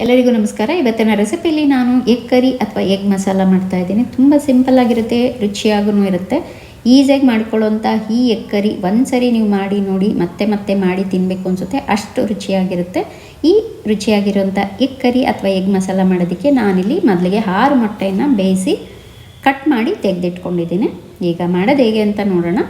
ಎಲ್ಲರಿಗೂ ನಮಸ್ಕಾರ. ಇವತ್ತಿನ ರೆಸಿಪಿಯಲ್ಲಿ ನಾನು ಎಗ್ ಕರಿ ಅಥವಾ ಎಗ್ ಮಸಾಲ ಮಾಡ್ತಾ ಇದ್ದೀನಿ. ತುಂಬ ಸಿಂಪಲ್ ಆಗಿರುತ್ತೆ, ರುಚಿಯಾಗೂ ಇರುತ್ತೆ. ಈಸಿಯಾಗಿ ಮಾಡ್ಕೊಳ್ಳೋಂಥ ಈ ಎಗ್ ಕರಿ ಒಂದ್ಸರಿ ನೀವು ಮಾಡಿ ನೋಡಿ, ಮತ್ತೆ ಮತ್ತೆ ಮಾಡಿ ತಿನ್ನಬೇಕು ಅನಿಸುತ್ತೆ. ಅಷ್ಟು ರುಚಿಯಾಗಿರುತ್ತೆ. ಈ ರುಚಿಯಾಗಿರೋಂಥ ಎಗ್ ಕರಿ ಅಥವಾ ಎಗ್ ಮಸಾಲ ಮಾಡೋದಕ್ಕೆ ನಾನಿಲ್ಲಿ ಮೊದಲಿಗೆ ಆರು ಮೊಟ್ಟೆಯನ್ನು ಬೇಯಿಸಿ ಕಟ್ ಮಾಡಿ ತೆಗೆದಿಟ್ಕೊಂಡಿದ್ದೀನಿ. ಈಗ ಮಾಡೋದು ಹೇಗೆ ಅಂತ ನೋಡೋಣ.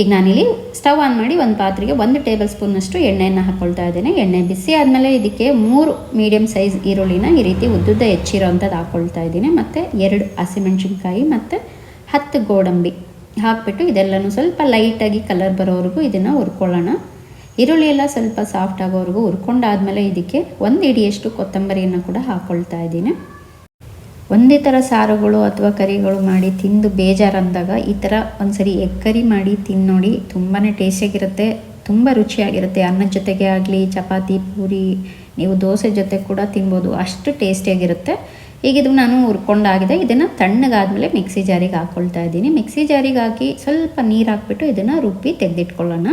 ಈಗ ನಾನಿಲ್ಲಿ ಸ್ಟವ್ ಆನ್ ಮಾಡಿ ಒಂದು ಪಾತ್ರೆಗೆ ಒಂದು ಟೇಬಲ್ ಸ್ಪೂನಷ್ಟು ಎಣ್ಣೆಯನ್ನು ಹಾಕ್ಕೊಳ್ತಾ ಇದ್ದೇನೆ. ಎಣ್ಣೆ ಬಿಸಿ ಆದಮೇಲೆ ಇದಕ್ಕೆ ಮೂರು ಮೀಡಿಯಮ್ ಸೈಜ್ ಈರುಳ್ಳಿನ ಈ ರೀತಿ ಉದ್ದುದ್ದ ಹೆಚ್ಚಿರೋ ಅಂಥದ್ದು ಹಾಕ್ಕೊಳ್ತಾ ಇದ್ದೀನಿ. ಮತ್ತು ಎರಡು ಹಸಿಮೆಣಸಿನ್ಕಾಯಿ ಮತ್ತು ಹತ್ತು ಗೋಡಂಬಿ ಹಾಕ್ಬಿಟ್ಟು ಇದೆಲ್ಲನೂ ಸ್ವಲ್ಪ ಲೈಟಾಗಿ ಕಲರ್ ಬರೋವರೆಗೂ ಇದನ್ನು ಹುರ್ಕೊಳ್ಳೋಣ. ಈರುಳ್ಳಿ ಎಲ್ಲ ಸ್ವಲ್ಪ ಸಾಫ್ಟ್ ಆಗೋವರೆಗೂ ಹುರ್ಕೊಂಡಾದ್ಮೇಲೆ ಇದಕ್ಕೆ ಒಂದು ಇಡಿಯಷ್ಟು ಕೊತ್ತಂಬರಿಯನ್ನು ಕೂಡ ಹಾಕ್ಕೊಳ್ತಾ ಇದ್ದೀನಿ. ಒಂದೇ ಥರ ಸಾರುಗಳು ಅಥವಾ ಕರಿಗಳು ಮಾಡಿ ತಿಂದು ಬೇಜಾರಂದಾಗ ಈ ಥರ ಒಂದ್ಸರಿ ಎಗ್ ಕರಿ ಮಾಡಿ ತಿನ್ನೋಡಿ ತುಂಬಾ ಟೇಸ್ಟಿಯಾಗಿರುತ್ತೆ ತುಂಬ ರುಚಿಯಾಗಿರುತ್ತೆ. ಅನ್ನದ ಜೊತೆಗೆ ಆಗಲಿ, ಚಪಾತಿ, ಪೂರಿ, ನೀವು ದೋಸೆ ಜೊತೆ ಕೂಡ ತಿನ್ಬೋದು. ಅಷ್ಟು ಟೇಸ್ಟಿಯಾಗಿರುತ್ತೆ ಈಗ ಇದು ನಾನು ಹುರ್ಕೊಂಡಾಗಿದೆ. ಇದನ್ನು ತಣ್ಣಗಾದಮೇಲೆ ಮಿಕ್ಸಿ ಜಾರಿಗೆ ಹಾಕ್ಕೊಳ್ತಾ ಇದ್ದೀನಿ. ಮಿಕ್ಸಿ ಜಾರಿಗೆ ಹಾಕಿ ಸ್ವಲ್ಪ ನೀರು ಹಾಕ್ಬಿಟ್ಟು ಇದನ್ನು ರುಬ್ಬಿ ತೆಗೆದಿಟ್ಕೊಳ್ಳೋಣ.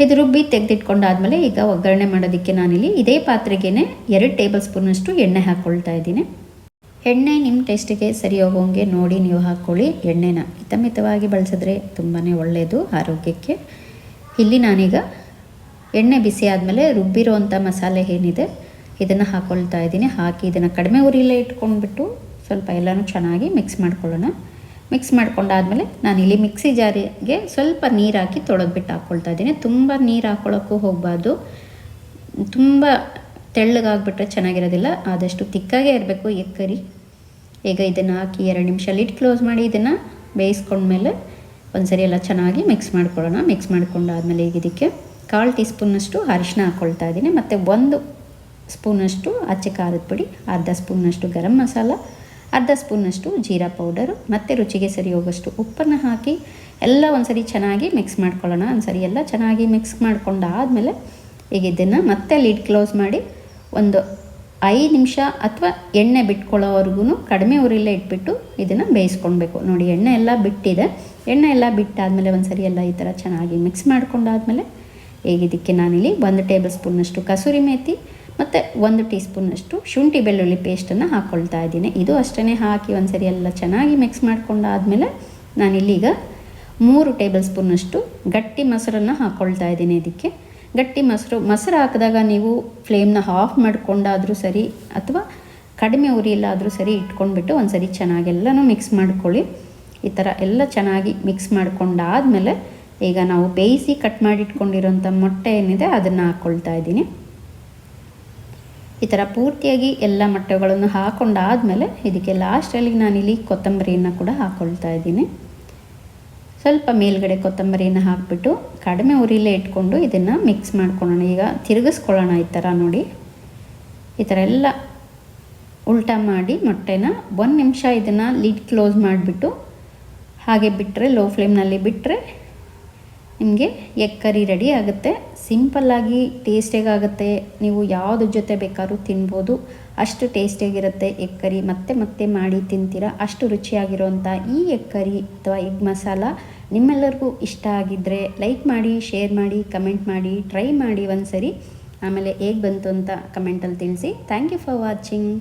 ಇದು ರುಬ್ಬಿ ತೆಗೆದಿಟ್ಕೊಂಡಾದ್ಮೇಲೆ ಈಗ ಒಗ್ಗರಣೆ ಮಾಡೋದಕ್ಕೆ ನಾನಿಲ್ಲಿ ಇದೇ ಪಾತ್ರೆಗೇ ಎರಡು ಟೇಬಲ್ ಸ್ಪೂನಷ್ಟು ಎಣ್ಣೆ ಹಾಕ್ಕೊಳ್ತಾ ಇದ್ದೀನಿ. ಎಣ್ಣೆ ನಿಮ್ಮ ಟೇಸ್ಟಿಗೆ ಸರಿ ಹೋಗೋಂಗೆ ನೋಡಿ ನೀವು ಹಾಕ್ಕೊಳ್ಳಿ. ಎಣ್ಣೆನ ಹಿತಮಿತವಾಗಿ ಬಳಸಿದ್ರೆ ತುಂಬಾ ಒಳ್ಳೆಯದು, ಆರೋಗ್ಯಕ್ಕೆ. ಇಲ್ಲಿ ನಾನೀಗ ಎಣ್ಣೆ ಬಿಸಿ ಆದಮೇಲೆ ರುಬ್ಬಿರೋವಂಥ ಮಸಾಲೆ ಏನಿದೆ, ಇದನ್ನು ಹಾಕ್ಕೊಳ್ತಾ ಇದ್ದೀನಿ. ಹಾಕಿ ಇದನ್ನು ಕಡಿಮೆ ಉರಿಲೇ ಇಟ್ಕೊಂಡ್ಬಿಟ್ಟು ಸ್ವಲ್ಪ ಎಲ್ಲನೂ ಚೆನ್ನಾಗಿ ಮಿಕ್ಸ್ ಮಾಡ್ಕೊಳ್ಳೋಣ. ಮಿಕ್ಸ್ ಮಾಡ್ಕೊಂಡಾದ್ಮೇಲೆ ನಾನು ಇಲ್ಲಿ ಮಿಕ್ಸಿ ಜಾರಿಗೆ ಸ್ವಲ್ಪ ನೀರು ಹಾಕಿ ತೊಳೆದ್ಬಿಟ್ಟು ಹಾಕ್ಕೊಳ್ತಾ ಇದ್ದೀನಿ. ತುಂಬ ನೀರು ಹಾಕ್ಕೊಳ್ಳೋಕ್ಕೂ ಹೋಗಬಾರ್ದು. ತುಂಬ ತೆಳ್ಳಗಾಗ್ಬಿಟ್ರೆ ಚೆನ್ನಾಗಿರೋದಿಲ್ಲ. ಆದಷ್ಟು ತಿಕ್ಕಾಗೇ ಇರಬೇಕು ಎಕ್ಕರಿ ಈಗ ಇದನ್ನು ಹಾಕಿ ಎರಡು ನಿಮಿಷ ಲಿಟ್ ಕ್ಲೋಸ್ ಮಾಡಿ ಇದನ್ನು ಬೇಯಿಸ್ಕೊಂಡ್ಮೇಲೆ ಒಂದ್ಸರಿ ಎಲ್ಲ ಚೆನ್ನಾಗಿ ಮಿಕ್ಸ್ ಮಾಡ್ಕೊಳ್ಳೋಣ. ಮಿಕ್ಸ್ ಮಾಡ್ಕೊಂಡಾದಮೇಲೆ ಈಗ ಇದಕ್ಕೆ ಕಾಲು ಟೀ ಸ್ಪೂನಷ್ಟು ಅರಿಶಿನ ಹಾಕ್ಕೊಳ್ತಾ ಇದ್ದೀನಿ. ಮತ್ತು ಒಂದು ಸ್ಪೂನಷ್ಟು ಅಚ್ಚೆ ಖಾರದ ಪುಡಿ, ಅರ್ಧ ಸ್ಪೂನಷ್ಟು ಗರಂ ಮಸಾಲ ಅರ್ಧ ಸ್ಪೂನಷ್ಟು ಜೀರಾ ಪೌಡರು, ಮತ್ತು ರುಚಿಗೆ ಸರಿ ಹೋಗೋಷ್ಟು ಉಪ್ಪನ್ನು ಹಾಕಿ ಎಲ್ಲ ಒಂದ್ಸರಿ ಚೆನ್ನಾಗಿ ಮಿಕ್ಸ್ ಮಾಡ್ಕೊಳ್ಳೋಣ. ಒಂದ್ಸರಿ ಎಲ್ಲ ಚೆನ್ನಾಗಿ ಮಿಕ್ಸ್ ಮಾಡ್ಕೊಂಡಾದಮೇಲೆ ಈಗ ಇದನ್ನು ಮತ್ತೆ ಲಿಡ್ ಕ್ಲೋಸ್ ಮಾಡಿ ಒಂದು ಐದು ನಿಮಿಷ ಅಥವಾ ಎಣ್ಣೆ ಬಿಟ್ಕೊಳ್ಳೋವರೆಗೂ ಕಡಿಮೆ ಉರಿಲ್ಲೇ ಇಟ್ಬಿಟ್ಟು ಇದನ್ನು ಬೇಯಿಸ್ಕೊಳ್ಬೇಕು. ನೋಡಿ, ಎಣ್ಣೆ ಎಲ್ಲ ಬಿಟ್ಟಿದೆ. ಎಣ್ಣೆ ಎಲ್ಲ ಬಿಟ್ಟಾದಮೇಲೆ ಒಂದ್ಸರಿ ಎಲ್ಲ ಈ ಥರ ಚೆನ್ನಾಗಿ ಮಿಕ್ಸ್ ಮಾಡ್ಕೊಂಡಾದ್ಮೇಲೆ ಈಗ ಇದಕ್ಕೆ ನಾನಿಲ್ಲಿ ಒಂದು ಟೇಬಲ್ ಸ್ಪೂನಷ್ಟು ಕಸೂರಿ ಮೇಥಿ ಮತ್ತು ಒಂದು ಟೀ ಸ್ಪೂನಷ್ಟು ಶುಂಠಿ ಬೆಳ್ಳುಳ್ಳಿ ಪೇಸ್ಟನ್ನು ಹಾಕ್ಕೊಳ್ತಾ ಇದ್ದೀನಿ. ಇದು ಅಷ್ಟೇ ಹಾಕಿ ಒಂದು ಸರಿ ಎಲ್ಲ ಚೆನ್ನಾಗಿ ಮಿಕ್ಸ್ ಮಾಡ್ಕೊಂಡಾದ್ಮೇಲೆ ನಾನಿಲ್ಲೀಗ ಮೂರು ಟೇಬಲ್ ಸ್ಪೂನಷ್ಟು ಗಟ್ಟಿ ಮೊಸರನ್ನು ಹಾಕ್ಕೊಳ್ತಾ ಇದ್ದೀನಿ ಇದಕ್ಕೆ. ಗಟ್ಟಿ ಮೊಸರು ಮೊಸರು ಹಾಕಿದಾಗ ನೀವು ಫ್ಲೇಮ್ನ ಆಫ್ ಮಾಡಿಕೊಂಡಾದರೂ ಸರಿ ಅಥವಾ ಕಡಿಮೆ ಉರಿಯಲ್ಲಾದರೂ ಸರಿ ಇಟ್ಕೊಂಡ್ಬಿಟ್ಟು ಒಂದು ಸರಿ ಚೆನ್ನಾಗೆಲ್ಲನೂ ಮಿಕ್ಸ್ ಮಾಡ್ಕೊಳ್ಳಿ. ಈ ಥರ ಎಲ್ಲ ಚೆನ್ನಾಗಿ ಮಿಕ್ಸ್ ಮಾಡಿಕೊಂಡಾದಮೇಲೆ ಈಗ ನಾವು ಬೇಯಿಸಿ ಕಟ್ ಮಾಡಿಟ್ಕೊಂಡಿರೋಂಥ ಮೊಟ್ಟೆ ಏನಿದೆ ಅದನ್ನು ಹಾಕ್ಕೊಳ್ತಾ ಇದ್ದೀನಿ. ಈ ಥರ ಪೂರ್ತಿಯಾಗಿ ಎಲ್ಲ ಮೊಟ್ಟೆಗಳನ್ನು ಹಾಕೊಂಡಾದಮೇಲೆ ಇದಕ್ಕೆ ಲಾಸ್ಟಲ್ಲಿ ನಾನಿಲ್ಲಿ ಕೊತ್ತಂಬರಿಯನ್ನು ಕೂಡ ಹಾಕ್ಕೊಳ್ತಾ ಇದ್ದೀನಿ. ಸ್ವಲ್ಪ ಮೇಲ್ಗಡೆ ಕೊತ್ತಂಬರಿಯನ್ನು ಹಾಕಿಬಿಟ್ಟು ಕಡಿಮೆ ಉರಿಲೇ ಇಟ್ಕೊಂಡು ಇದನ್ನು ಮಿಕ್ಸ್ ಮಾಡ್ಕೊಳ್ಳೋಣ. ಈಗ ತಿರುಗಿಸ್ಕೊಳ್ಳೋಣ ಈ ಥರ ನೋಡಿ. ಈ ಥರ ಎಲ್ಲ ಉಲ್ಟಾ ಮಾಡಿ ಮೊಟ್ಟೆನ ಒಂದು ನಿಮಿಷ ಇದನ್ನು ಲಿಡ್ ಕ್ಲೋಸ್ ಮಾಡಿಬಿಟ್ಟು ಹಾಗೆ ಬಿಟ್ಟರೆ ಲೋ ಫ್ಲೇಮ್ನಲ್ಲಿ ಬಿಟ್ಟರೆ ನಿಮಗೆ ಎಗ್ ಕರಿ ರೆಡಿ ಆಗುತ್ತೆ. ಸಿಂಪಲ್ಲಾಗಿ ಟೇಸ್ಟಿಯಾಗುತ್ತೆ ನೀವು ಯಾವುದ್ರ ಜೊತೆ ಬೇಕಾದ್ರೂ ತಿನ್ಬೋದು. ಅಷ್ಟು ಟೇಸ್ಟಿಯಾಗಿರುತ್ತೆ ಎಗ್ ಕರಿ, ಮತ್ತೆ ಮತ್ತೆ ಮಾಡಿ ತಿಂತೀರ, ಅಷ್ಟು ರುಚಿಯಾಗಿರುವಂಥ ಈ ಎಗ್ ಕರಿ ಅಥವಾ ಎಗ್ ಮಸಾಲ ನಿಮ್ಮೆಲ್ಲರಿಗೂ ಇಷ್ಟ ಆಗಿದ್ದರೆ ಲೈಕ್ ಮಾಡಿ ಶೇರ್ ಮಾಡಿ ಕಮೆಂಟ್ ಮಾಡಿ ಟ್ರೈ ಮಾಡಿ ಒಂದು ಸರಿ ಆಮೇಲೆ ಹೇಗೆ ಬಂತು ಅಂತ ಕಮೆಂಟಲ್ಲಿ ತಿಳಿಸಿ. Thank you for watching